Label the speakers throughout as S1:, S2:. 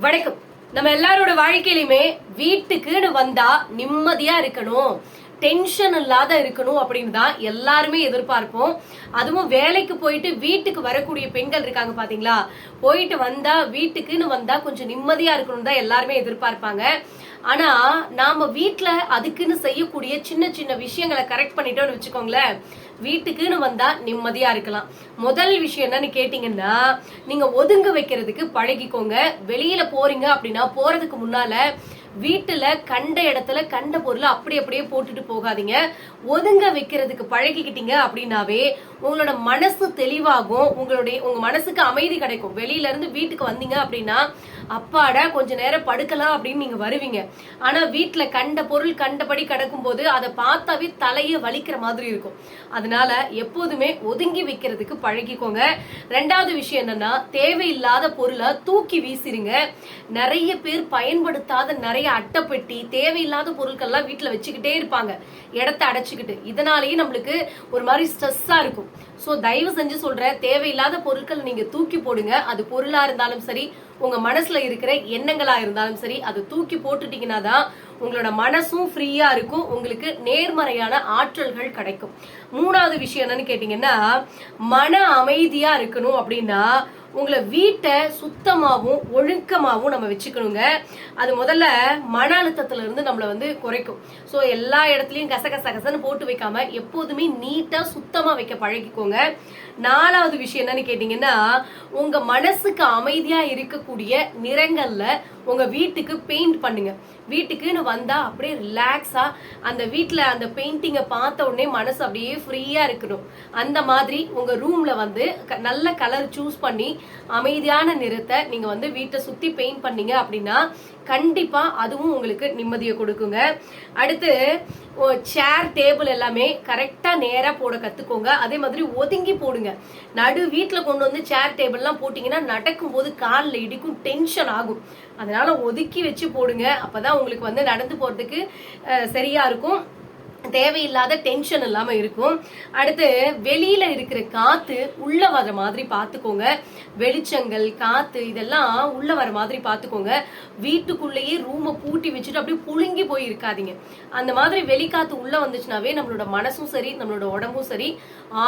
S1: வணக்கம். நம்ம எல்லாரோட வாழ்க்கையிலுமே வீட்டுக்குன்னு வந்தா நிம்மதியா இருக்கணும். டென்ஷன் இல்லாத இருக்கணும் அப்படின்னு தான் எல்லாருமே எதிர்பார்ப்போம். அதுவும் வேலைக்கு போயிட்டு வீட்டுக்கு வரக்கூடிய பெண்கள் இருக்காங்க பாத்தீங்களா? போயிட்டு வந்தா வீட்டுக்குன்னு வந்தா கொஞ்சம் நிம்மதியா இருக்கணும் தான் எல்லாருமே எதிர்பார்ப்பாங்க. ஆனா நாம வீட்டுல அதுக்குன்னு செய்யக்கூடிய சின்ன சின்ன விஷயங்களை கரெக்ட் பண்ணிட்டோம்னு வச்சுக்கோங்களேன். வீட்டுக்குன்னு வந்தா நிம்மதியா இருக்கலாம். முதல் விஷயம் என்னன்னு கேட்டீங்கன்னா நீங்க ஒதுங்க வைக்கிறதுக்கு பழகிக்கோங்க. வெளியில போறீங்க அப்படின்னா போறதுக்கு முன்னால வீட்டுல கண்ட இடத்துல கண்ட பொருளை அப்படி அப்படியே போட்டுட்டு போகாதீங்க. ஒதுங்க வைக்கிறதுக்கு பழகிக்கிட்டீங்க அப்படின்னாவே உங்களோட மனசு தெளிவாகும். உங்களுடைய உங்க மனசுக்கு அமைதி கிடைக்கும். வெளியில இருந்து வீட்டுக்கு வந்தீங்க அப்படின்னா அப்பாட கொஞ்ச நேரம் படுக்கலாம் அப்படின்னு நீங்க வருவீங்க. ஆனா வீட்டுல கண்ட பொருள் கண்டபடி கிடக்கும் போது அதை பார்த்தாவே தலையை வலிக்கிற மாதிரி இருக்கும். அதனால எப்போதுமே ஒதுங்கி வைக்கிறதுக்கு பழகிக்கோங்க. ரெண்டாவது விஷயம் என்னன்னா தேவையில்லாத பொருளை தூக்கி வீசிருங்க. நிறைய பேர் பயன்படுத்தாத நிறைய அட்டைப்பெட்டி தேவையில்லாத பொருட்கள்லாம் வீட்டுல வச்சுக்கிட்டே இருப்பாங்க. இடத்த அடைச்சுக்கிட்டு. இதனாலேயே நம்மளுக்கு ஒரு மாதிரி ஸ்ட்ரெஸ்ஸா இருக்கும். ஸோ தயவு செஞ்சு சொல்ற தேவையில்லாத பொருட்கள் நீங்க தூக்கி போடுங்க. அது பொருளா இருந்தாலும் சரி உங்க மனசுல இருக்கிற எண்ணங்களா இருந்தாலும் சரி அது தூக்கி போட்டுட்டீங்கன்னா தான் உங்களோட மனசும் ஃப்ரீயா இருக்கும். உங்களுக்கு நேர்மறையான ஆற்றல்கள் கிடைக்கும். மூணாவது விஷயம் என்னன்னு கேட்டீங்கன்னா மன அமைதியா இருக்கணும் அப்படின்னா உங்களை வீட்டை சுத்தமாகவும் ஒழுக்கமாகவும் நம்ம வச்சுக்கணுங்க. அது முதல்ல மன அழுத்தத்துல இருந்து நம்மளை வந்து குறைக்கும். ஸோ எல்லா இடத்துலையும் கச கச கசன்னு போட்டு வைக்காம எப்போதுமே நீட்டா சுத்தமா வைக்க பழகிக்கோங்க. நாலாவது விஷயம் என்னன்னு கேட்டீங்கன்னா உங்க மனசுக்கு அமைதியா இருக்கக்கூடிய நிறங்கள்ல உங்க வீட்டுக்கு பெயிண்ட் பண்ணுங்க. வீட்டுக்குன்னு வந்தா அப்படியே ரிலாக்ஸா அந்த வீட்டுல அந்த பெயிண்டிங்கை பார்த்த உடனே மனசு அப்படியே ஃப்ரீயா இருக்கணும். அந்த மாதிரி உங்க ரூம்ல வந்து க- நல்ல கலர் சூஸ் பண்ணி அமைதியான நிறத்தை நீங்க வந்து வீட்டை சுத்தி பெயிண்ட் பண்ணீங்க அப்படின்னா கண்டிப்பா அதுவும் உங்களுக்கு நிம்மதியை கொடுக்குங்க. அடுத்து சேர் டேபிள் எல்லாமே கரெக்டா நேரா போட கத்துக்கோங்க. அதே மாதிரி ஒதுங்கி போடுங்க. நடு வீட்டில் கொண்டு வந்து சேர் டேபிள் எல்லாம் போட்டீங்கன்னா நடக்கும் போது காலில் இடிக்கும் டென்ஷன் ஆகும். அதனால ஒதுக்கி வச்சு போடுங்க. அப்பதான் உங்களுக்கு வந்து நடந்து போறதுக்கு சரியாக சரியா இருக்கும். தேவையில்லாத டென்ஷன் இல்லாம இருக்கும். அடுத்து வெளியில இருக்கிற காத்து உள்ள வர மாதிரி பாத்துக்கோங்க. வெளிச்சங்கள் காத்து இதெல்லாம் உள்ள வர மாதிரி பாத்துக்கோங்க. வீட்டுக்குள்ளேயே ரூமை பூட்டி வச்சுட்டு அப்படியே புழுங்கி போய் இருக்காதீங்க அந்த மாதிரி வெளிக்காத்து உள்ள வந்துச்சுனாவே நம்மளோட மனசும் சரி நம்மளோட உடம்பும் சரி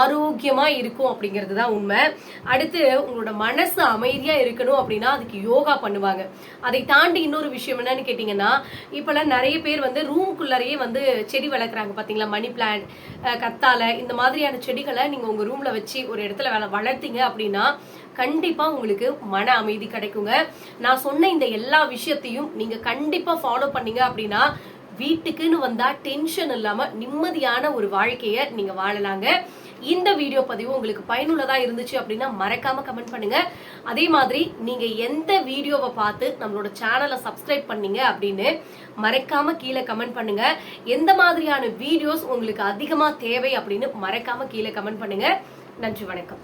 S1: ஆரோக்கியமா இருக்கும் அப்படிங்கிறது தான் உண்மை. அடுத்து உங்களோட மனசு அமைதியா இருக்கணும் அப்படின்னா அதுக்கு யோகா பண்ணுவாங்க. அதை தாண்டி இன்னொரு விஷயம் என்னன்னு கேட்டீங்கன்னா இப்பெல்லாம் நிறைய பேர் வந்து ரூம்குள்ளாரையே வந்து செடி வளர்க்குறாங்க. பார்த்தீங்களா மணி பிளான்ட் கத்தாழை இந்த மாதிரியான செடிகளை நீங்கள் உங்கள் ரூமில் வச்சு ஒரு இடத்துல வேலை வளர்த்தீங்க அப்படின்னா கண்டிப்பாக உங்களுக்கு மன அமைதி கிடைக்குங்க. நான் சொன்ன இந்த எல்லா விஷயத்தையும் நீங்கள் கண்டிப்பாக ஃபாலோ பண்ணீங்க அப்படின்னா வீட்டுக்குன்னு வந்தால் டென்ஷன் இல்லாமல் நிம்மதியான ஒரு வாழ்க்கையை நீங்கள் வாழலாங்க. இந்த வீடியோ பதிவு உங்களுக்கு பயனுள்ளதாக இருந்துச்சு அப்படின்னா மறக்காம கமெண்ட் பண்ணுங்க. அதே மாதிரி நீங்க எந்த வீடியோவை பார்த்து நம்மளோட சேனலை சப்ஸ்கிரைப் பண்ணீங்க அப்படின்னு மறக்காம கீழே கமெண்ட் பண்ணுங்க. எந்த மாதிரியான வீடியோஸ் உங்களுக்கு அதிகமாக தேவை அப்படின்னு மறக்காம கீழே கமெண்ட் பண்ணுங்க. நன்றி வணக்கம்.